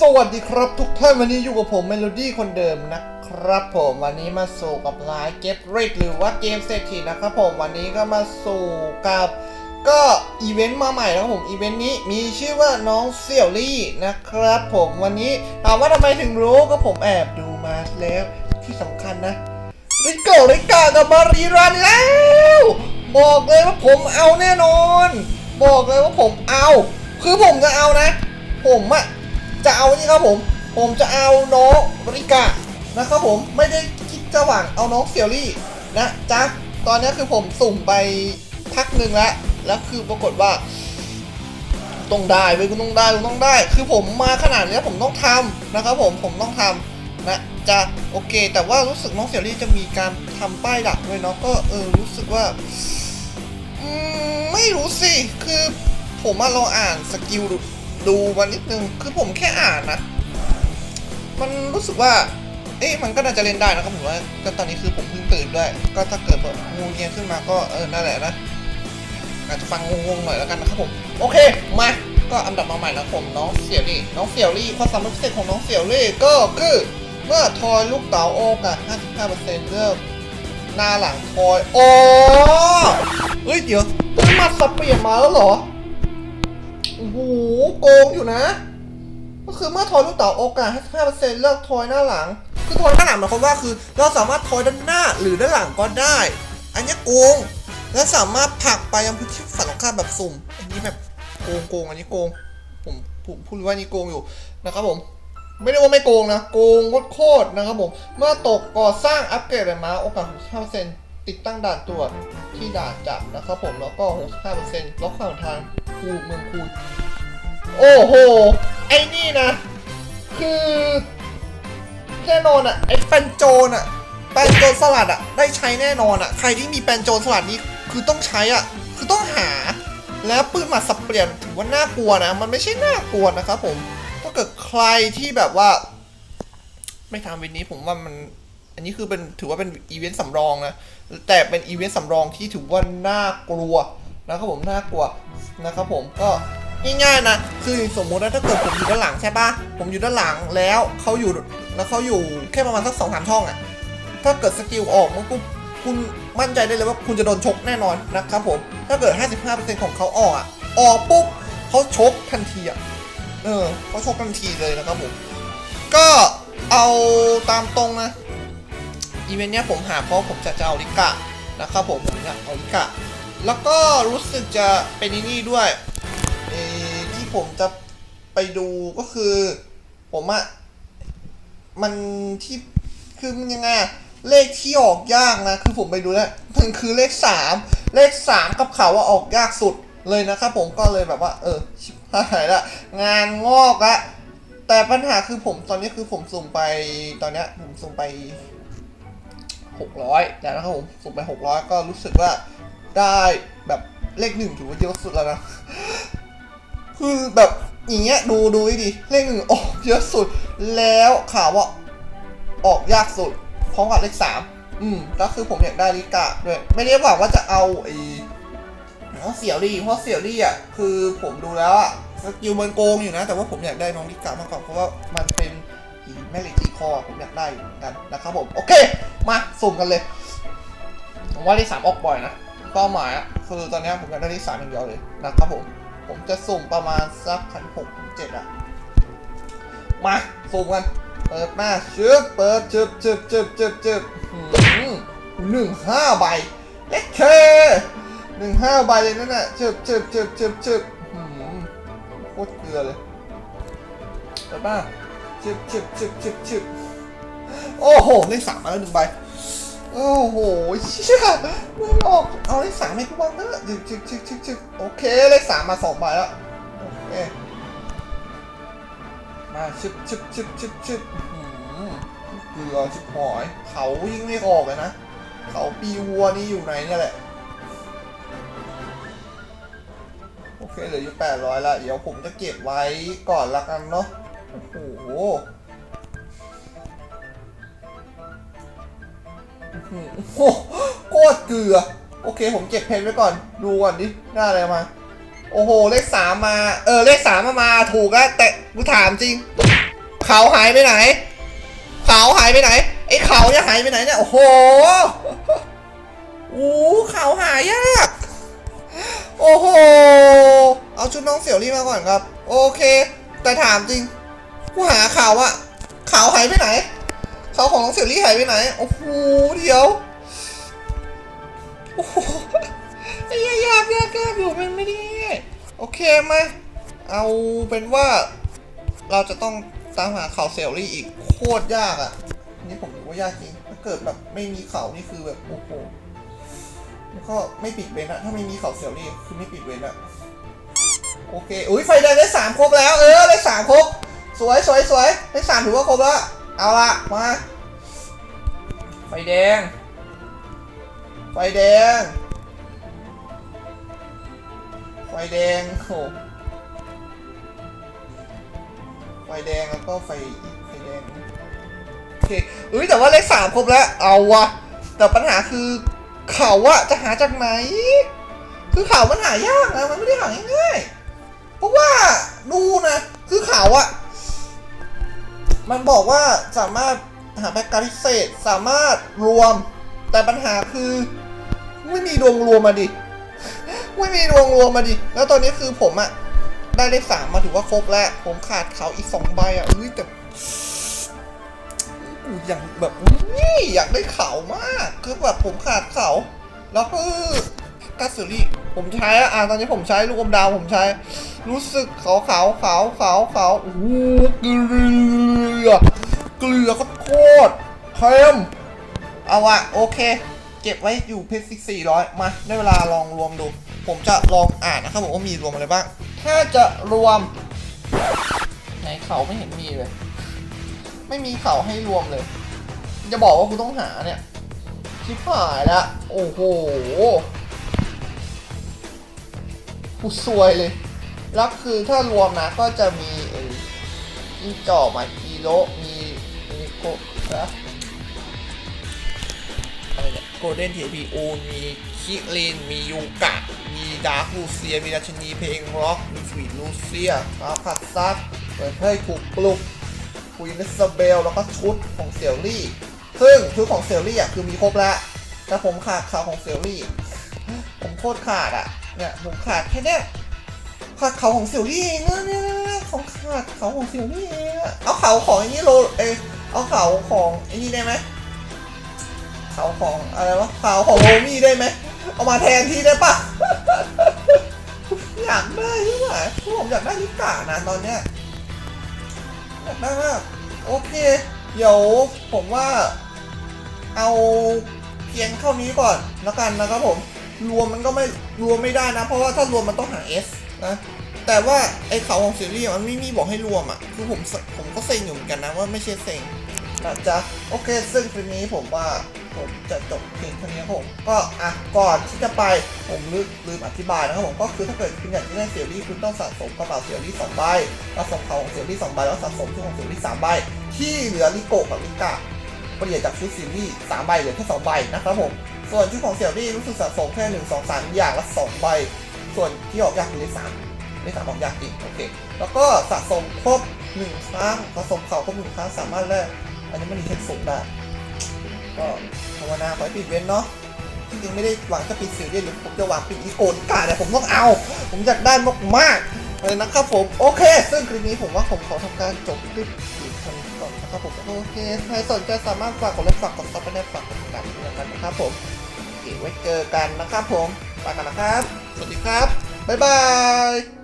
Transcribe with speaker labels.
Speaker 1: สวัสดีครับทุกท่านวันนี้อยู่กับผมเมโลดี้คนเดิมนะครับผมวันนี้มาสู่กับไลฟ์เก็บเรทหรือว่าเกมเศรษฐีนะครับผมวันนี้ก็มาสู่กับก็อีเวนต์มาใหม่นะครับผมอีเวนต์นี้มีชื่อว่าน้องเสี่ยวลี่นะครับผมวันนี้ถามว่าทำไมถึงรู้ก็ผมแอบดูมาแล้วที่สำคัญนะริโก้ริกากับมารีรันแล้ว บอกเลยว่าผมเอาแน่นอน บอกเลยว่าผมเอา คือผมจะเอานะ ผมอะ จะเอานี่ครับผม ผมจะเอาน้องริกานะครับผมไม่ได้คิดจะหวังเอาน้องเสี่ยวลี่นะจ๊ะตอนนี้คือผมสุ่มไปพักหนึ่งแล้วแล้วคือปรากฏว่าต้องได้เว้ยคุณต้องได้คุณต้องได้ คือผมมาขนาดนี้ผมต้องทำนะครับผมผมต้องทำนะจะโอเค แต่ว่ารู้สึกน้องเสี่ยวลี่จะมีการทำป้ายดักด้วยเนาะก็เออรู้สึกว่าอืมไม่รู้สิ คือผมมาลองอ่านสกิล ดูมานิดนึง คือผมแค่อ่านนะ มันรู้สึกว่า เอ๊ะมันก็น่าจะเล่นได้นะครับผมว่าก็ตอนนี้คือผมเพิ่งตื่นด้วย ก็ถ้าเกิดแบบงูเงียขึ้นมาก็เออนั่นแหละนะอาจจะฟังงงๆหน่อยแล้วกันนะครับผม โอเค มา ก็อันดับมาใหม่นะผมน้องเสี่ยวลี่ น้องเสี่ยวลี่ความสามารถพิเศษของน้องเสี่ยวลี่ก็คือเมื่อทอยลูกเต๋าโอกาส55%เลือกหน้าหลังทอยอ๋อเฮ้ยเดี๋ยวซื้อมาสับเปลี่ยนมาแล้วเหรอ โอ้โหโกงอยู่นะ ก็คือเมื่อทอยลูกเต๋าโอกาส 55%เลือกทอยหน้าหลัง คือทอยหน้าหลังหมายความว่าคือ เราสามารถทอยด้านหน้าหรือด้านหลังก็ได้ อันนี้โกง และสามารถผลักไปยังพื้นที่ฝั่งตรงข้ามแบบสุ่ม อันนี้แบบโกงโกงอันนี้โกง ผมผมพูดว่านี่โกงอยู่นะครับผมไม่ได้ว่าไม่โกงนะ โกงโคตรนะครับผม เมื่อตกก่อสร้างอัปเกรดเลยมาโอกาส 65%ติดตั้งด่านตรวจที่ด่านจับนะครับผม แล้วก็ 65%ล็อกข้างทาง คูเมืองคูโอ้โห ไอ้นี่นะ คือแน่นอนอะไอ้แปนโจนอะแปนโจนสลัดอะได้ใช้แน่นอนอะใครที่มีแปนโจนสลัดนี้คือต้องใช้อะคือต้องหา แล้วปืนหมัดสับเปลี่ยนถือว่าน่ากลัวนะ มันไม่ใช่น่ากลัวนะครับผมถ้าเกิดใครที่แบบว่า ไม่ทำวินนี้ผมว่ามัน อันนี้คือเป็นถือว่าเป็นอีเวนต์สำรองนะ แต่เป็นอีเวนต์สำรองที่ถือว่าน่ากลัว นะครับผมน่ากลัวนะครับผมก็ง่ายๆนะคือสมมติว่าถ้าเกิดผมอยู่ด้านหลังใช่ปะผมอยู่ด้านหลังแล้วเขาอยู่แล้วเขาอยู่แค่ประมาณสักสองสามช่องอะถ้าเกิดสกิลออกมันปุ๊บคุณมั่นใจได้เลยว่าคุณจะโดนชกแน่นอนนะครับผมถ้าเกิด 55%ของเขาออกอะออกปุ๊บเขาชกทันทีอะเออเขาชกทันทีเลยนะครับผมก็เอาตามตรงนะอีเวนต์เนี้ยผมหาเพราะผมจะจะเอาลิกะนะครับผมผมอยากเอาลิกะ แล้วก็รู้สึกจะเป็นนี่ด้วยที่ผมจะไปดูก็คือ ผมอะมันที่คือมันยังไงอะเลขที่ออกยากนะ คือผมไปดูแล้วมันคือเลขสามเลขสามกับเขาว่าออกยากสุดเลยนะครับผมก็เลยแบบว่า เออชิบหายละงานงอกละแต่ปัญหาคือผมตอนนี้คือผมสุ่มไปตอนเนี้ยผมสุ่มไปหกร้อยแล้วนะครับผมสุ่มไปหกร้อยก็รู้สึกว่า ได้แบบเลขหนึ่งถือว่าเยอะสุดแล้วนะ คือแบบอย่างเงี้ยดูดูให้ดีเลขหนึ่งออกเยอะสุด แล้วข่าวว่าออกยากสุดพร้อมกับเลขสามอืมก็คือผมอยากได้ลิกะด้วยไม่ได้หวังว่าจะเอาไอ้น้องเสี่ยวลี่เพราะเสี่ยวลี่อะคือผมดูแล้วอะสกิลมันโกงอยู่นะ แต่ว่าผมอยากได้น้องลิกะมากกว่าเพราะว่ามันเป็นอีแม่เหล็กตีคอผมอยากได้เหมือนกันนะครับผม โอเค มาสุ่มกันเลยผมว่าเลขสามออกบ่อยนะ เป้าหมายอะคือตอนนี้ผมอยากได้เลขสามอย่างเดียวเลยนะครับผม ผมจะสุ่มประมาณสักพันหกถึงเจ็ดอะมาสุ่มกัน เปิดมาชึบเปิดชึบชึบชึบชึบชึบหนึ่งห้าใบเล็กเคหนึ่งห้าใบเลยนั่นน่ะชึบชึบชึบชึบชึบโคตรเกลือเลยเปิดมาชึบชึบชึบชึบชึบโอ้โหเลขสามมาแล้วหนึ่งใบ โอ้โหเชี่ยไม่ออกเอาเลขสามให้กูบ้างนะจึกจึกจึกจึกจึกโอเคเลขสามมาสองใบแล้วโอเคมาชึบชึบชึบชึบชึบหือเกลือชิบหอยเขายิ่งไม่ออกเลยนะเขาปีวัวนี่อยู่ไหนเนี่ยแหละโอเคเหลืออยู่แปดร้อยละเดี๋ยวผมจะเก็บไว้ก่อนละกันเนาะโอ้โห โอ้โคตรเกลือ โอเค ผมเก็บเพนไว้ก่อน ดูก่อนดิ ได้อะไรมา โอ้โห เลขสามมา เออ เลขสามมามา ถูกแล้วแต่กูถามจริง เขาหายไปไหน เขาหายไปไหน ไอ้เขาเนี่ยหายไปไหนเนี่ย โอ้โหโอ้เขาหายาก โอ้โห เอาชุดน้องเสี่ยวรี่มาก่อนครับ โอเค แต่ถามจริง กูหาเขาอะเขาหายไปไหน เขาของน้องเสี่ยวรี่หายไปไหน โอ้โห เดี๋ยว โอ้โหไอ้ยากยากยากอยู่เป็นไม่ได้โอเคมา เอาเป็นว่า เราจะต้องตามหาเขาเซลลี่อีกโคตรยากอะ่ะ นี่ผมถือว่ายากจริง ถ้าเกิดแบบไม่มีเขานี่คือแบบโอ้โหแล้วก็ไม่ปิดเวนอะถ้าไม่มีเขาเซลลี่คือไม่ปิดเวนอะโอเค อุ้ยไฟแดงได้สามครบแล้ว เออได้สามครบ สวยสวยสวยได้สามถือว่าครบแล้ว เอาละมา ไฟแดง ไฟแดง ไฟแดงโอ้ไฟแดงแล้วก็ไฟไฟแดง โอเคเอ้ยแต่ว่าเลขสามครบแล้ว เอาวะ แต่ปัญหาคือเขาอะจะหาจากไหน คือเขามันหายากนะ มันไม่ได้หาง่ายๆ เพราะว่าดูนะ คือเขาอะ มันบอกว่าสามารถหาแบ็กการพิเศษสามารถรวม แต่ปัญหาคือ ไม่มีดวงรวมมาดิ ไม่มีดวงรวมมาดิ แล้วตอนนี้คือผมอะได้เลขสามมาถือว่าครบแล้ว ผมขาดเขาอีกสองใบอะเอ้ยแต่กูอยากแบบนี่อยากได้เขามาก คือแบบผมขาดเขาแล้วก็กัสซิลี่ผมใช้อะอะตอนนี้ผมใช้ลูกอมดาวผมใช้ รู้สึกขาวขาวขาวขาวขาวโอ้โหเก ลือ เกลือก็โคตรเค็มเอาอะโอเค เก็บไว้อยู่เพชรซิกสี่ร้อยมาได้เวลาลองรวมดู ผมจะลองอ่านนะครับผมว่ามีรวมอะไรบ้าง ถ้าจะรวม ไหนเขาไม่เห็นมีเลย ไม่มีเขาให้รวมเลย จะบอกว่าคุณต้องหาเนี่ย ชิบหายละ โอ้โหกูซวยเลย แล้วคือถ้ารวมนะก็จะมีไอ้อินจ่อมากิ โลมีมีโกะอะไรเนี่ยโกลเด้นเทพีโอมีคิริน มียูกะ มีดาร์คูเซีย มีราชนีเพลงร็อก มีสวีทลูเซียคาคัสซัสเปิดให้ถูกปลุกคุยนิสเบล แล้วก็ชุดของเซลลี่ ซึ่งชุดของเซลลี่อะคือมีครบแล้ว แต่ผมขาดข่าวของเซลลี่ ผมโคตรขาดอะ เนี่ยผมขาดแค่เนี้ยขาดเขาของเซลลี่เองอะเนี่ย ขอาดเขาของเซลลี่เองอะเอาเขาของไอ้นี่โรเอยเอาเขาของไอ้นี่ได้ไหมเขาของอะไรวะเขาของโรมี่ได้ไหมเอามาแทนที่ได้ปะอยากได้ใช่ไหมผมอยากได้ลิกานะตอนเนี้ยอยากได้มากโอเค เดี๋ยวผมว่าเอาเพียงเท่านี้ก่อนแล้วกันนะครับผม รวมมันก็ไม่รวมไม่ได้นะ เพราะว่าถ้ารวมมันต้องหา S นะ แต่ว่าไอ้เขาของซีรีส์มันไม่มีบอกให้รวมอะ คือผมผมก็เซ็งอยู่เหมือนกันนะว่าไม่ใช่เซ็งนะจ๊ะโอเค ซึ่งคลิปนี้ผมว่าผมจะจบเพียงเท่านี้ผมก็อะก่อนที่จะไปผมลืมลืมอธิบายนะครับผมก็คือถ้าเกิดคุณอยากจะได้เซียรี่คุณต้องสะสมกระเป๋าเซียรี่สองใบสะสมเขาของเซียรี่สองใบแล้วสะสมชุดของเซียรี่สามใบที่เหลือลิโกกับลิกะเปลี่ยนจากชุดซีรีส์สามใบเหลือแค่สองใบนะครับผมส่วนชุดของเซียรี่รู้สึกสะสมแค่หนึ่งสองสามอย่างละสองใบส่วนที่ออกยากคือเลขสาม เลขสามออยากจริงโอเค แล้วก็สะสมครบหนึ่งครั้งสะสมเข่าครบหนึ่งครั้งสามารถแลกอันนี้มันรีเทคสูงได้ก็ภาวนาขอให้ปิดเว้นเนาะจริงๆไม่ได้หวังจะปิดสื่อเดียหรือผมจะหวังปิดอีโกนกาแต่ผมต้องเอา ผมอยากได้มากๆเลยนะครับผม โอเค ซึ่งคลิปนี้ผมว่าผมขอทำการจบคลิปอีกครั้งก่อนนะครับผมโอเคใครสนใจสามารถฝากกดไลค์ฝากกดซับไปได้ฝากกดติดตามด้วยกันนะครับผมโอเคไว้เจอกันนะครับผมไปกันนะครับ สวัสดีครับ บ๊ายบาย